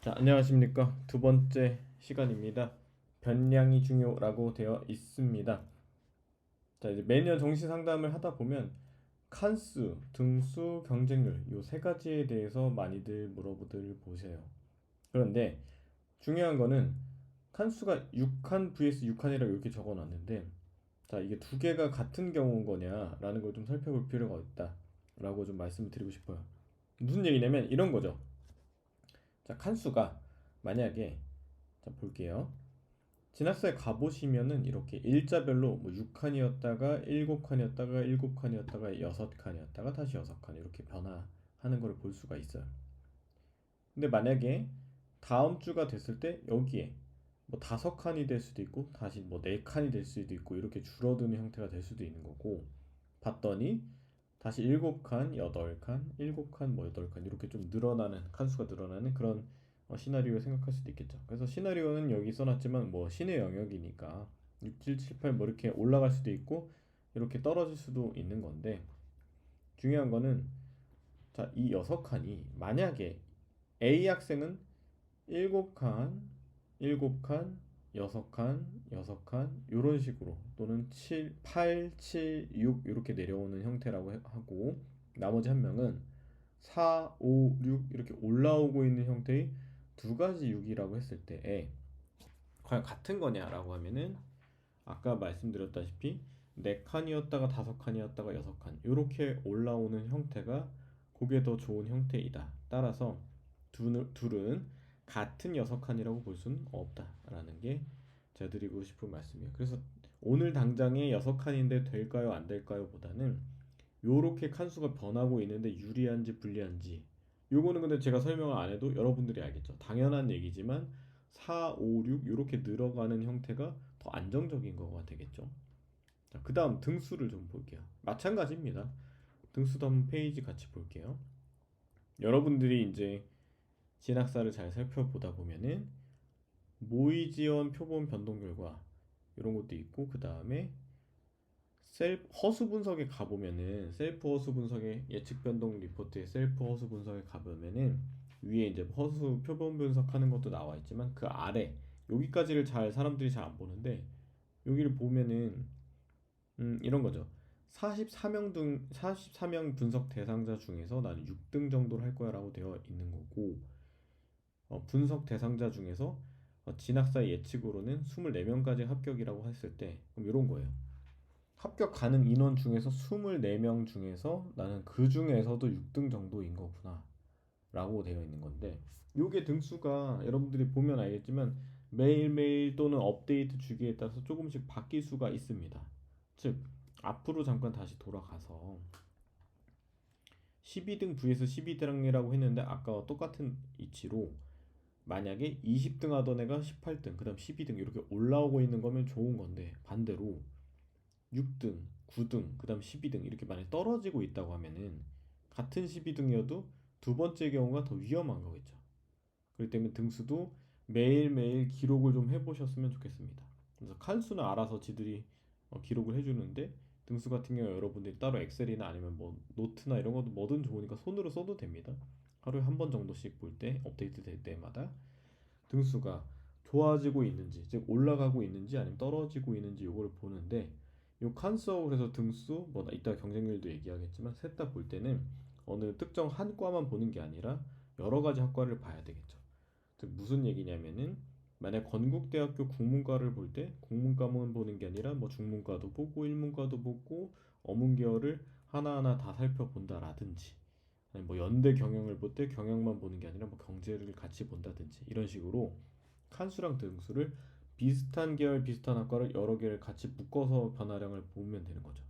자, 안녕하십니까. 두 번째 시간입니다. 변량이 중요라고 되어 있습니다. 자, 이제 매년 정시 상담을 하다 보면 칸수, 등수, 경쟁률 요 세 가지에 대해서 많이들 물어보들 보세요. 그런데 중요한 거는 칸수가 6칸 vs 6칸이라고 이렇게 적어 놨는데 자, 이게 두 개가 같은 경우인 거냐라는 걸 좀 살펴볼 필요가 있다라고 좀 말씀을 드리고 싶어요. 무슨 얘기냐면 이런 거죠. 자, 칸수가 만약에 자, 볼게요. 진학사에 가보시면은 이렇게 일자별로 뭐 6칸이었다가 7칸이었다가 7칸이었다가 6칸이었다가 다시 6칸 이렇게 변화하는 걸 볼 수가 있어요. 근데 만약에 다음 주가 됐을 때 여기에 뭐 다섯 칸이 될 수도 있고 다시 뭐 네 칸이 될 수도 있고 이렇게 줄어드는 형태가 될 수도 있는 거고 봤더니 다시 일곱 칸, 여덟 칸, 일곱 칸, 뭐 여덟 칸 이렇게 좀 늘어나는 칸수가 늘어나는 그런 어, 시나리오를 생각할 수도 있겠죠. 그래서 시나리오는 여기 써놨지만 뭐 신의 영역이니까 6, 7, 7, 8 뭐 이렇게 올라갈 수도 있고 이렇게 떨어질 수도 있는 건데 중요한 거는 자, 이 여섯 칸이 만약에 A 학생은 일곱 칸, 일곱 칸, 여섯 칸, 여섯 칸 이런 식으로 또는 7, 8, 7, 6 이렇게 내려오는 형태라고 해- 하고 나머지 한 명은 4, 5, 6 이렇게 올라오고 있는 형태의 두 가지 6이라고 했을 때에 과연 같은 거냐라고 하면은 아까 말씀드렸다시피 네 칸이었다가 다섯 칸이었다가 여섯 칸 이렇게 올라오는 형태가 그게 더 좋은 형태이다. 따라서 둘, 둘은 같은 여섯 칸이라고 볼 수는 없다라는 게 제가 드리고 싶은 말씀이에요. 그래서 오늘 당장에 여섯 칸인데 될까요, 안 될까요? 보다는 요렇게 칸수가 변하고 있는데 유리한지 불리한지 요거는 근데 제가 설명을 안 해도 여러분들이 알겠죠. 당연한 얘기지만 4, 5, 6 요렇게 늘어가는 형태가 더 안정적인 거가 되겠죠. 자, 그다음 등수를 좀 볼게요. 마찬가지입니다. 등수도 한번 페이지 같이 볼게요. 여러분들이 이제 진학사를 잘 살펴보다 보면은 모의 지원 표본 변동 결과 이런 것도 있고 그 다음에 셀프 허수 분석에 가보면은 셀프 허수 분석의 예측 변동 리포트에 셀프 허수 분석에 가보면은 위에 이제 허수 표본 분석하는 것도 나와 있지만 그 아래 여기까지를 잘 사람들이 잘 안 보는데 여기를 보면은 음 이런 거죠. 44명 등 44명 분석 대상자 중에서 나는 6등 정도를 할 거야라고 되어 있는 거고 어, 분석 대상자 중에서 어, 진학사 예측으로는 24명까지 합격이라고 했을 때 그럼 이런 거예요. 합격 가능 인원 중에서 24명 중에서 나는 그 중에서도 6등 정도인 거구나 라고 되어 있는 건데 요게 등수가 여러분들이 보면 알겠지만 매일매일 또는 업데이트 주기에 따라서 조금씩 바뀔 수가 있습니다. 즉 앞으로 잠깐 다시 돌아가서 12등 vs 12등이라고 했는데 아까와 똑같은 이치로 만약에 20등 하던 애가 18등, 그 다음 12등 이렇게 올라오고 있는 거면 좋은 건데 반대로 6등, 9등, 그 다음 12등 이렇게 만약 떨어지고 있다고 하면은 같은 12등이어도 두 번째 경우가 더 위험한 거겠죠. 그렇기 때문에 등수도 매일매일 기록을 좀 해보셨으면 좋겠습니다. 그래서 칸수는 알아서 지들이 어, 기록을 해주는데 등수 같은 경우 여러분들이 따로 엑셀이나 아니면 뭐 노트나 이런 것도 뭐든 좋으니까 손으로 써도 됩니다. 하루에 한 번 정도씩 볼 때 업데이트 될 때마다 등수가 좋아지고 있는지 즉 올라가고 있는지 아니면 떨어지고 있는지 요거를 보는데 요 그래서 등수 뭐 이따 경쟁률도 얘기하겠지만 셋 다 볼 때는 어느 특정 한 과만 보는 게 아니라 여러 가지 학과를 봐야 되겠죠. 즉 무슨 얘기냐면은 만약 건국대학교 국문과를 볼 때 국문과만 보는 게 아니라 뭐 중문과도 보고 일문과도 보고 어문계열을 하나하나 다 살펴본다라든지 아니 뭐 연대 경영을 볼 때 경영만 보는 게 아니라 뭐 경제를 같이 본다든지 이런 식으로 칸수랑 등수를 비슷한 계열 비슷한 학과를 여러 개를 같이 묶어서 변화량을 보면 되는 거죠.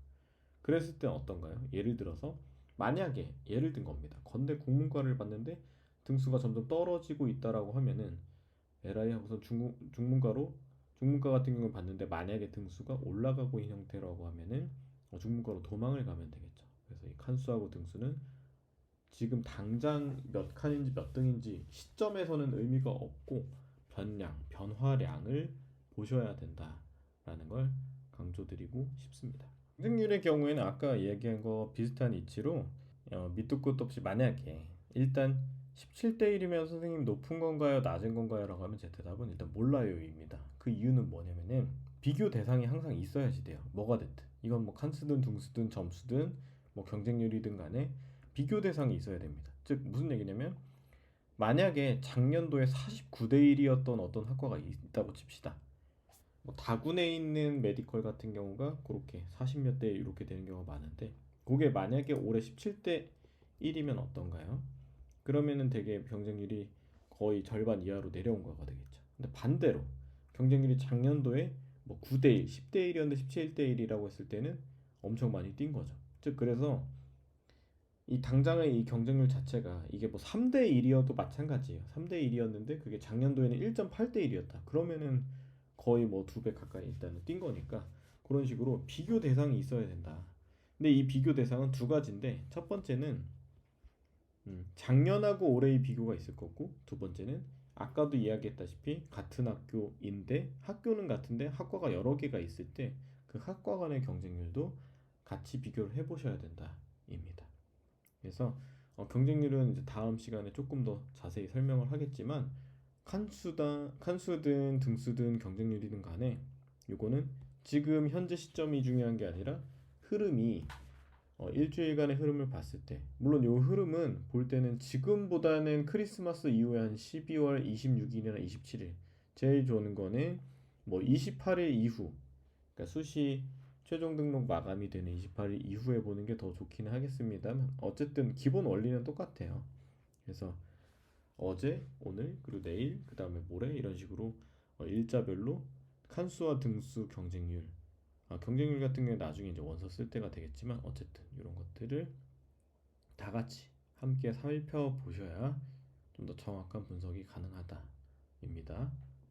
그랬을 때 어떤가요? 예를 들어서 만약에 예를 든 겁니다. 건대 국문과를 봤는데 등수가 점점 떨어지고 있다라고 하면은 에라이 하고선 중, 중문과로 중문과 같은 경우는 봤는데 만약에 등수가 올라가고 있는 형태라고 하면은 어, 중문과로 도망을 가면 되겠죠. 그래서 이 칸수하고 등수는 지금 당장 몇 칸인지 몇 등인지 시점에서는 의미가 없고 변량, 변화량을 보셔야 된다라는 걸 강조드리고 싶습니다. 경쟁률의 경우에는 아까 얘기한 거 비슷한 이치로 어, 밑도 끝도 없이 만약에 일단 17대 1이면 선생님 높은 건가요? 낮은 건가요? 라고 하면 제 대답은 일단 몰라요입니다. 그 이유는 뭐냐면은 비교 대상이 항상 있어야지 돼요. 뭐가 됐든. 이건 뭐 칸수든 둥수든 점수든 뭐 경쟁률이든 간에 비교 대상이 있어야 됩니다. 즉 무슨 얘기냐면 만약에 작년도에 49대 1이었던 어떤 학과가 있다고 칩시다. 뭐 다군에 있는 메디컬 같은 경우가 그렇게 40몇 대 이렇게 되는 경우가 많은데 그게 만약에 올해 17대 1이면 어떤가요? 그러면은 되게 경쟁률이 거의 절반 이하로 내려온 거가 되겠죠. 근데 반대로 경쟁률이 작년도에 뭐 9대 1, 10대 1이었는데 17대 1이라고 했을 때는 엄청 많이 뛴 거죠. 즉 그래서 이 당장의 이 경쟁률 자체가 이게 뭐 3대 1이어도 마찬가지예요. 3대 1이었는데 그게 작년도에는 1.8대 1이었다. 그러면은 거의 뭐 두 배 가까이 일단은 뛴 거니까 그런 식으로 비교 대상이 있어야 된다. 근데 이 비교 대상은 두 가지인데 첫 번째는 음, 작년하고 올해의 비교가 있을 거고 두 번째는 아까도 이야기했다시피 같은 학교인데 학교는 같은데 학과가 여러 개가 있을 때 그 학과 간의 경쟁률도 같이 비교를 해보셔야 된다입니다. 그래서 어, 경쟁률은 이제 다음 시간에 조금 더 자세히 설명을 하겠지만 칸수다 칸수든 등수든 경쟁률이든 간에 요거는 지금 현재 시점이 중요한 게 아니라 흐름이 어, 일주일간의 흐름을 봤을 때 물론 요 흐름은 볼 때는 지금보다는 크리스마스 이후에 한 12월 26일이나 27일 제일 좋은 거는 뭐 28일 이후 그러니까 수시 최종 등록 마감이 되는 28일 이후에 보는 게 더 좋기는 하겠습니다만 어쨌든 기본 원리는 똑같아요. 그래서 어제, 오늘, 그리고 내일, 그 다음에 모레 이런 식으로 어, 일자별로 칸수와 등수 경쟁률 아, 경쟁률 같은 경우에 나중에 이제 원서 쓸 때가 되겠지만 어쨌든 이런 것들을 다 같이 함께 살펴보셔야 좀 더 정확한 분석이 가능하다